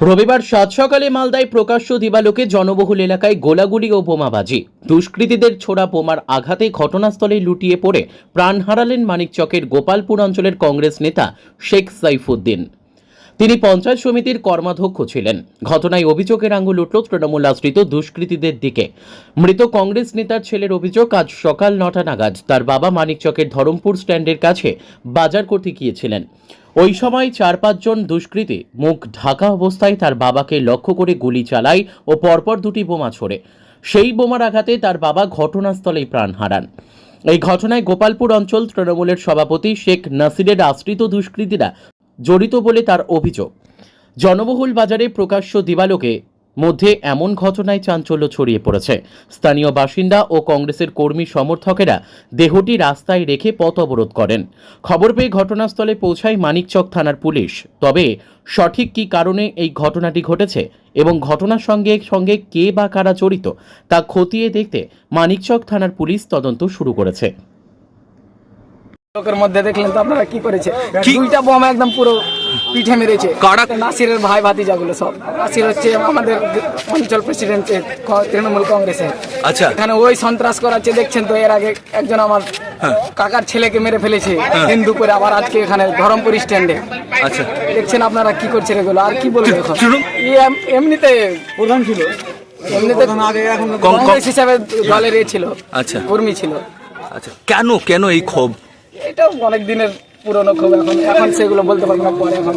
রবিবার সাত সকালে মালদায় প্রকাশ্য দিবালোকে জনবহুল এলাকায় গোলাগুলি ও বোমাবাজি। দুষ্কৃতীদের ছোড়া বোমার আঘাতে ঘটনাস্থলে লুটিয়ে পড়ে প্রাণ হারালেন মানিকচকের গোপালপুর অঞ্চলের কংগ্রেস নেতা শেখ সাইফুদ্দিন। তিনি পঞ্চায়েত সমিতির কর্মাধ্যক্ষ ছিলেন। ঘটনায় অভিযোগের আঙুল উঠল তৃণমূল আশ্রিত দুষ্কৃতীদের দিকে। মৃত কংগ্রেস নেতার ছেলের অভিযোগ, আজ সকাল নটা নাগাদ তার বাবা মানিকচকের ধরমপুর স্ট্যান্ডের কাছে বাজার করতে গিয়েছিলেন। ওই সময় চার পাঁচজন দুষ্কৃতী মুখ ঢাকা অবস্থায় তার বাবাকে লক্ষ্য করে গুলি চালায় ও পরপর দুটি বোমা ছোড়ে। সেই বোমার আঘাতে তার বাবা ঘটনাস্থলেই প্রাণ হারান। এই ঘটনায় গোপালপুর অঞ্চল তৃণমূলের সভাপতি শেখ নাসিরের আশ্রিত দুষ্কৃতীরা জড়িত বলে তার অভিযোগ। জনবহুল বাজারে প্রকাশ্য দিবালোকে মধ্যে এমন ঘটনায় চাঞ্চল্য ছড়িয়ে পড়েছে। স্থানীয় বাসিন্দা ও কংগ্রেসের কর্মী সমর্থকেরা দেহটি রাস্তায় রেখে পথ অবরোধ করেন। খবর পেয়ে ঘটনাস্থলে পৌঁছায় মানিকচক থানার পুলিশ। তবে সঠিক কী কারণে এই ঘটনাটি ঘটেছে এবং ঘটনার সঙ্গে সঙ্গে কে বা কারা জড়িত তা খতিয়ে দেখতে মানিকচক থানার পুলিশ তদন্ত শুরু করেছে। লোকের মধ্যে দেখলেন তো আপনারা কি করেছে? দুইটা বোম একদম পুরো পিঠে মেরেছে? নাসিরের ভাই ভাতিজাগুলো সব। নাসির হচ্ছে আমাদের অঞ্চল প্রেসিডেন্ট তৃণমূল কংগ্রেসের। আচ্ছা। এখানে ওই সন্ত্রাস করাচ্ছে দেখছেন তো এর আগে একজন আমার কাকার ছেলেকে মেরে ফেলেছে হিন্দু করে আবার আজকে এখানে ধরমপুর স্ট্যান্ডে আচ্ছা। দেখছেন আপনারা কি করছেন এগুলো? আর কি বলব এখন? এমনিতে প্রধান ছিল। এমনিতে কংগ্রেস হিসাবে দলের এ ছিল আচ্ছা। কর্মী ছিল। আচ্ছা। কেন কেন এই ক্ষোভ? এটা অনেক দিনের পুরনো খুব এখন এখন সেগুলো বলতে পারব না পরে এখন